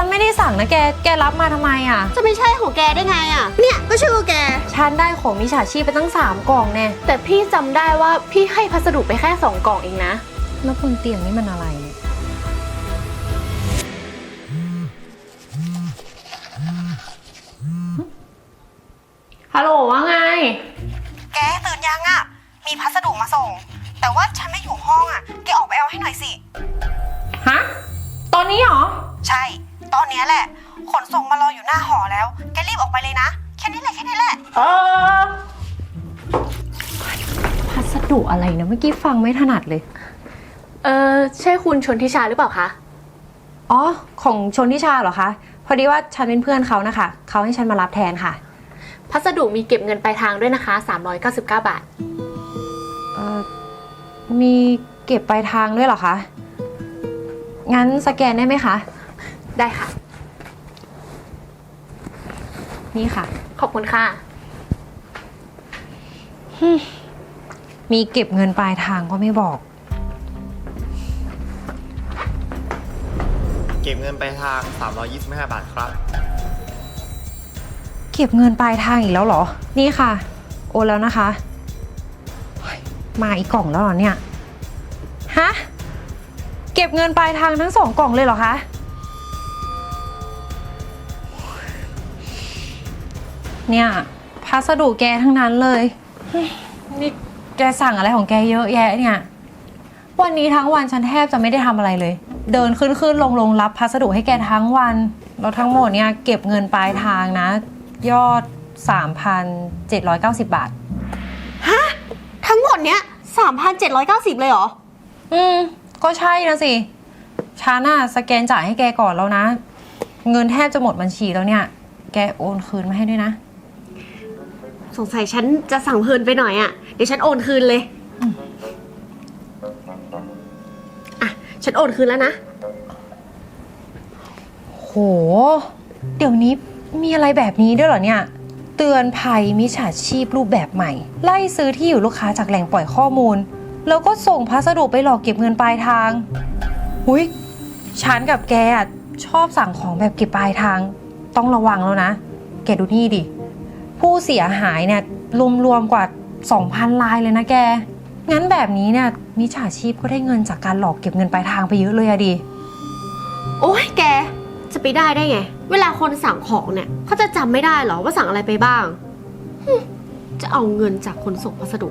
ฉันไม่ได้สั่งนะแก แกรับมาทำไมอะ จะไม่ใช่ของแกได้ไงอะ เนี่ยก็ชื่อแก ฉันได้ของมิจฉาชีพไปตั้งสามกล่องแน่แต่พี่จำได้ว่าพี่ให้พัสดุไปแค่สองกล่องเองนะ แล้วบนเตียงนี่มันอะไรเนี่ยฮัลโหลว่าไง แกตื่นยังอะมีพัสดุมาส่ง แต่ว่าฉันไม่อยู่ห้องอะแกออกไปเอาให้หน่อยสิ ฮะ ตอนนี้เหรอ ใช่ ตอนเนี้ยแหละ ขนส่งมารออยู่หน้าหอแล้ว แกรีบออกไปเลยนะ แค่นี้แหละแค่นี้แหละเออพัสดุอะไรนะเมื่อกี้ฟังไม่ถนัดเลย เออใช่คุณชนทิชาหรือเปล่าคะ อ๋อ ของชนทิชาเหรอคะ พอดีว่าฉันเป็นเพื่อนเขานะคะ เขาให้ฉันมารับแทนค่ะ พัสดุมีเก็บเงินปลายทางด้วยนะคะ 399 บาท เออมีเก็บปลายทางด้วยเหรอคะ งั้นสแกนได้ไหมคะ ได้ค่ะ นี่ค่ะ ขอบคุณค่ะ มีเก็บเงินปลายทางก็ไม่บอก เก็บเงินไปทาง 325 บาทครับ เก็บเงินปลายทางอีกแล้วเหรอ นี่ค่ะ โอนแล้วนะคะเฮ้ยมาอีกกล่องแล้วเหรอเนี่ย ฮะ เก็บเงินปลายทางทั้งสองกล่องเลยเหรอคะ เนี่ยพัสดุแกทั้งนั้นเลยเฮ้ยนี่แกสั่งอะไรของแกเยอะแยะเนี่ย วันนี้ทั้งวันฉันแทบจะไม่ได้ทำอะไรเลย เดินขึ้นขึ้นลงลงรับพัสดุให้แกทั้งวัน แล้วทั้งหมดเนี่ยเก็บเงินปลายทางนะ ยอด 3,790 บาททั้งหมดเนี้ย 3,790 เลยเหรอ อืม ก็ใช่นะสิฉันน่ะสแกนจ่ายให้แกก่อนแล้วนะ เงินแทบจะหมดบัญชีแล้วเนี่ย แกโอนคืนมาให้ด้วยนะ สงสัยฉันจะสั่งเพลินไปหน่อยอะ เดี๋ยวฉันโอนคืนเลย อะ ฉันโอนคืนแล้วนะ โห เดี๋ยวนี้มีอะไรแบบนี้ด้วยเหรอเนี่ย เตือนภัยมิจฉาชีพรูปแบบใหม่ ไล่ซื้อที่อยู่ลูกค้าจากแหล่งปล่อยข้อมูล แล้วก็ส่งพัสดุไปหลอกเก็บเงินปลายทางอุ้ยฉันกับแกอะชอบสั่งของแบบเก็บปลายทาง ต้องระวังแล้วนะ แกดูนี่ดิ ผู้เสียหายเนี่ยรวมๆกว่า 2,000รายเลยนะแก งั้นแบบนี้เนี่ยมิจฉาชีพก็ได้เงินจากการหลอกเก็บเงินปลายทางไปเยอะเลยอะดิ โอ้ยแก จะไปได้ได้ไง เวลาคนสั่งของเนี่ยเขาจะจำไม่ได้เหรอว่าสั่งอะไรไปบ้างหึจะเอาเงินจากคนส่งพัสดุ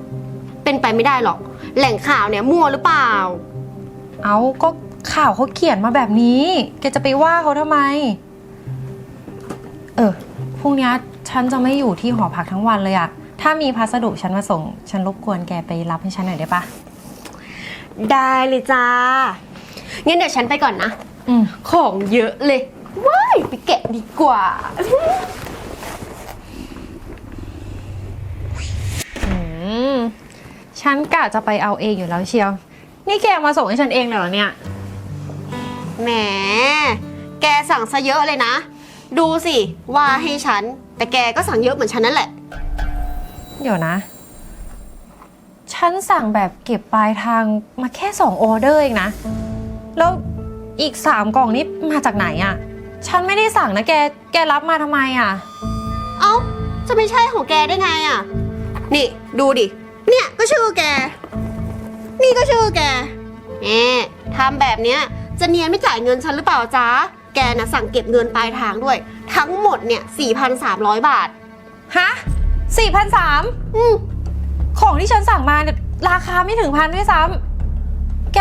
เป็นไปไม่ได้หรอก แหล่งข่าวเนี่ยมั่วหรือเปล่า เอาก็ข่าวเขาเขียนมาแบบนี้ แกจะไปว่าเขาทำไม เออพรุ่งนี้ ฉันจะไม่อยู่ที่หอพักทั้งวันเลยอะถ้ามีพัสดุฉันมาส่ง ฉันรบกวนแกไปรับให้ฉันหน่อยได้ปะได้เลยจ้า งั้นเดี๋ยวฉันไปก่อนนะ อืม ของเยอะเลย ว้ายไปแกะดีกว่า อืม ฉันกะจะไปเอาเองอยู่แล้วเชียว นี่แกมาส่งให้ฉันเองเลยเหรอเนี่ย แหม แกสั่งซะเยอะเลยนะ ดูสิ ว่าให้ฉัน แต่แกก็สั่งเยอะเหมือนฉันนั่นแหละ เดี๋ยวนะ ฉันสั่งแบบเก็บปลายทางมาแค่สองออเดอร์เองนะ แล้วอีกสามกล่องนี้มาจากไหนอะฉันไม่ได้สั่งนะแก แกรับมาทำไมอะเอ้า จะไม่ใช่ของแกได้ไงอะ นี่ดูดิ เนี่ยก็ชื่อแก นี่ก็ชื่อแกเอ๊ทำแบบเนี้ยจะเนียนไม่จ่ายเงินฉันหรือเปล่าจ๊ะ แกนะสั่งเก็บเงินปลายทางด้วย ทั้งหมดเนี่ย 4,300 บาท ฮะสี่พันสามอืมของที่ฉันสั่งมาเนี่ยราคาไม่ถึงพันด้วยซ้ำแก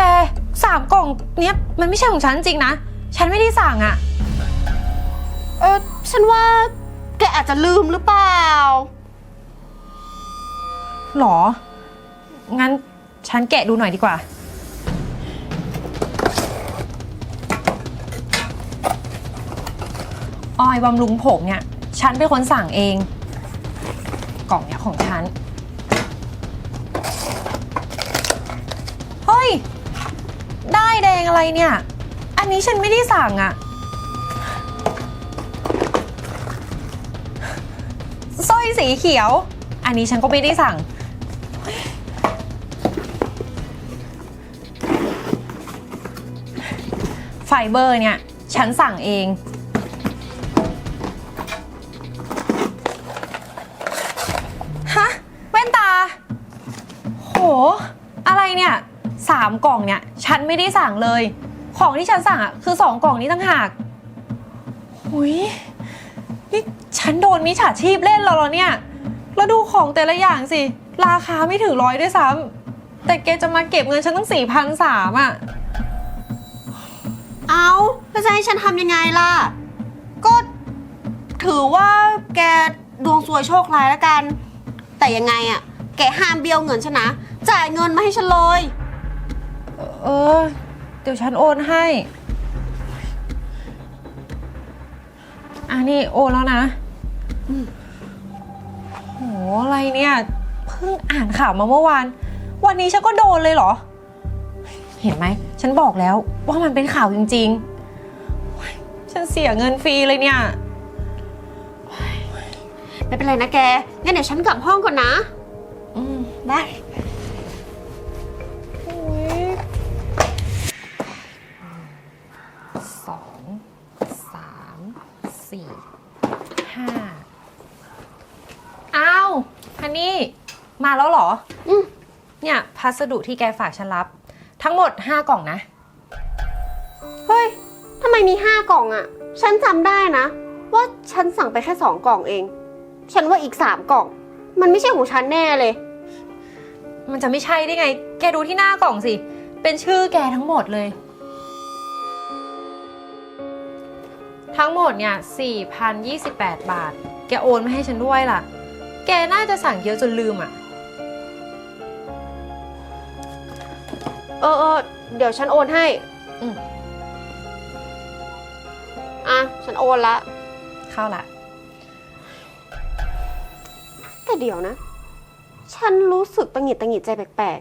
สามกล่องเนี้ยมันไม่ใช่ของฉันจริงนะ ฉันไม่ได้สั่งอะเออฉันว่าแกอาจจะลืมหรือเปล่า หรอ งั้นฉันแกะดูหน่อยดีกว่า ออยบำรุงผมเนี่ย ฉันเป็นคนสั่งเอง กล่องเนี่ยของฉัน เฮ้ย ได้แดงอะไรเนี่ย อันนี้ฉันไม่ได้สั่งอะสร้อยสีเขียว อันนี้ฉันก็ไม่ได้สั่ง ไฟเบอร์เนี่ย ฉันสั่งเองามกล่องเนี่ย ฉันไม่ได้สั่งเลย ของที่ฉันสั่งอะคือสองกล่องนี้ตั้งหากหุยนี่ฉันโดนมิจฉาชีพเล่นเราแล้วเนี่ย แล้วดูของแต่ละอย่างสิ ราคาไม่ถึงร้อยด้วยซ้ำแต่แกจะมาเก็บเงินฉันตั้งสี่พันสามอะ เอาแล้วจะให้ฉันทำยังไงล่ะ ก็ถือว่าแกดวงซวยโชคร้ายแล้วกัน แต่ยังไงอะแกห้ามเบี้ยวเงินฉันนะ จ่ายเงินมาให้ฉันเลย เออ เดี๋ยวฉันโอนให้อันนี้โอนแล้วนะโหอะไรเนี่ย เพิ่งอ่านข่าวมาเมื่อวาน วันนี้ฉันก็โดนเลยเหรอ เห็นไหม ฉันบอกแล้วว่ามันเป็นข่าวจริง ๆ ฉันเสียเงินฟรีเลยเนี่ย ไม่เป็นไรนะแก งั้นเดี๋ยวฉันกลับห้องก่อนนะ อืม ได้ นนี่ มาแล้วเหรอ อืม เนี่ยพัสดุที่แกฝากฉันรับ ทั้งหมด 5 กล่องนะ เฮ้ย ทำไมมีห้ากล่องอะฉันจำได้นะ ว่าฉันสั่งไปแค่สองกล่องเอง ฉันว่าอีกสามกล่อง มันไม่ใช่ของฉันแน่เลย มันจะไม่ใช่ได้ไง แกดูที่หน้ากล่องสิ เป็นชื่อแกทั้งหมดเลย ทั้งหมดเนี่ย4,028 บาท แกโอนมาให้ฉันด้วยล่ะ แกน่าจะสั่งเยอะจนลืมอะ เออเออเดี๋ยวฉันโอนให้ อืม อะ ฉันโอนละ เข้าละ แต่เดี๋ยวนะ ฉันรู้สึกตังหงิดตังหงิดใจแปลก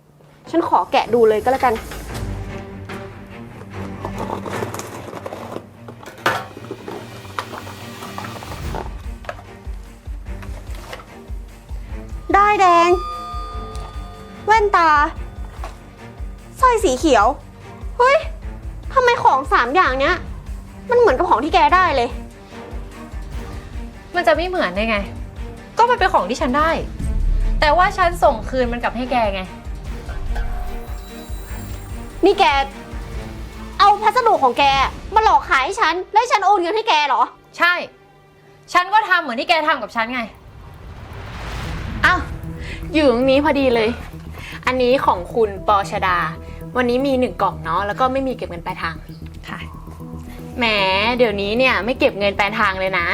ๆ ฉันขอแกะดูเลยก็แล้วกัน ตาสร้อยสีเขียว เฮ้ยทำไมของสามอย่างเนี้ย มันเหมือนกับของที่แกได้เลย มันจะไม่เหมือนได้ไง ก็มันเป็นของที่ฉันได้ แต่ว่าฉันส่งคืนมันกลับให้แกไง นี่แก เอาพัสดุของแก มาหลอกขายให้ฉัน แล้วให้ฉันโอนเงินให้แกเหรอ ใช่ ฉันก็ทำเหมือนที่แกทำกับฉันไง อ้าวอยู่ตรงนี้พอดีเลย อันนี้ของคุณปอชดา วันนี้มีหนึ่งกล่องเนาะแล้วก็ไม่มีเก็บเงินปลายทางค่ะแหมเดี๋ยวนี้เนี่ยไม่เก็บเงินปลายทางเลยนะ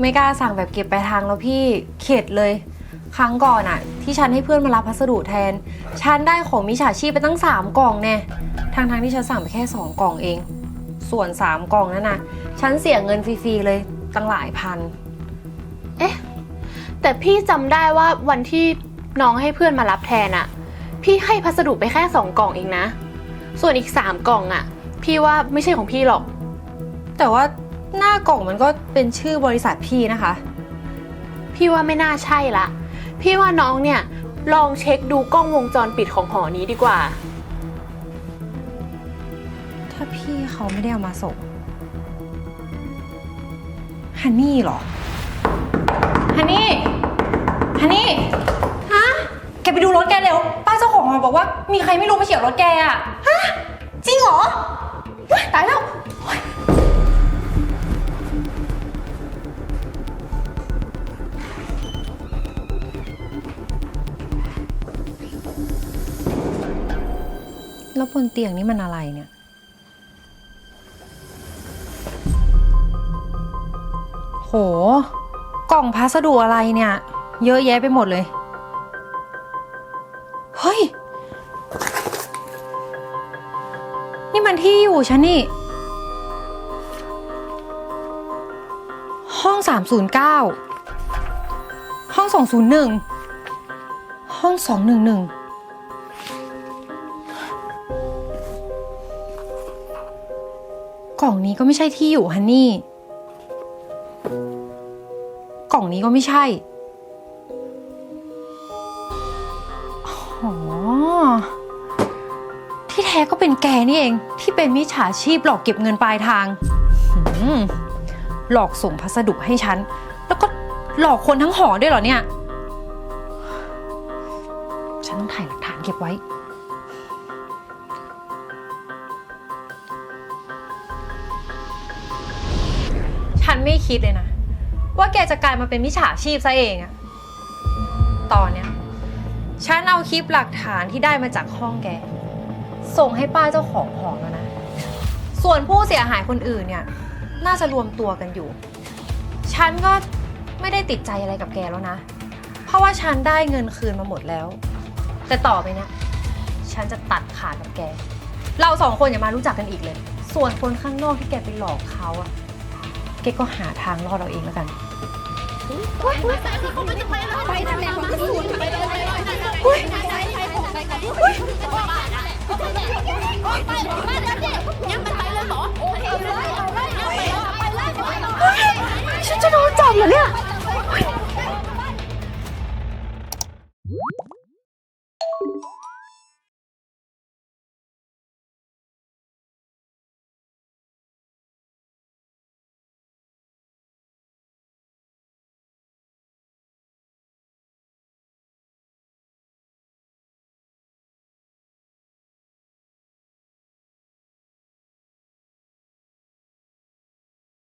ไม่กล้าสั่งแบบเก็บไปลายทางแล้วพี่เข็ดเลย ครั้งก่อนอะที่ฉันให้เพื่อนมารับพัสดุแทน ฉันได้ของมิจฉาชีพไปตั้ง 3 กล่องแน่ทางทางๆที่ฉันสั่งไปแค่ 2 กล่องเอง ส่วน 3 กล่องนั่นนะฉันเสียเงินฟรีๆเลยตั้งหลายพัน เอ๊ะ แต่พี่จำได้ว่าวันที่ น้องให้เพื่อนมารับแทนอะพี่ให้พัสดุไปแค่สองกล่องเองนะ ส่วนอีกสามกล่องอะพี่ว่าไม่ใช่ของพี่หรอก แต่ว่าหน้ากล่องมันก็เป็นชื่อบริษัทพี่นะคะ พี่ว่าไม่น่าใช่ละ พี่ว่าน้องเนี่ยลองเช็คดูกล้องวงจรปิดของหอนี้ดีกว่า ถ้าพี่เขาไม่ได้เอามาส่งฮันนี่เหรอฮันนี่ฮันนี่ฮะ แกไปดูรถแกเร็ว ป้าเจ้าของหอบอกว่า มีใครไม่รู้มาเฉี่ยวรถแกอะจริงเหรอเฮ้ยตายแล้วแล้วบนเตียงนี่มันอะไรเนี่ย โห กล่องพัสดุอะไรเนี่ย เยอะแยะไปหมดเลย เฮ้ย นี่มันที่อยู่ฉันนี่ ห้อง 309 ห้อง 201 ห้อง 211 กล่องนี้ก็ไม่ใช่ที่อยู่ฮันนี่ กล่องนี้ก็ไม่ใช่ แก็เป็นแกนี่เองที่เป็นมิจฉาชีพหลอกเก็บเงินปลายทางหหลอกส่งพัสดุให้ฉัน แล้วก็หลอกคนทั้งหอด้วยเหรอเนี่ย ฉันต้องถ่ายหลักฐานเก็บไว้ ฉันไม่คิดเลยนะ ว่าแกจะกลายมาเป็นมิจฉาชีพซะเองอะตอนเนี้ย ฉันเอาคลิปหลักฐานที่ได้มาจากห้องแก ส่งให้ป้าเจ้าของหอแล้วนะ ส่วนผู้เสียหายคนอื่นเนี่ย น่าจะรวมตัวกันอยู่ ฉันก็ไม่ได้ติดใจอะไรกับแกแล้วนะ เพราะว่าฉันได้เงินคืนมาหมดแล้ว แต่ต่อไปเนี่ยฉันจะตัดขาดกับแก เราสองคนอย่ามารู้จักกันอีกเลย ส่วนคนข้างนอกที่แกไปหลอกเขาอะแกก็หาทางรอดเราเองแล้วกัน ฉันจะโดนจับเหรอเนี่ย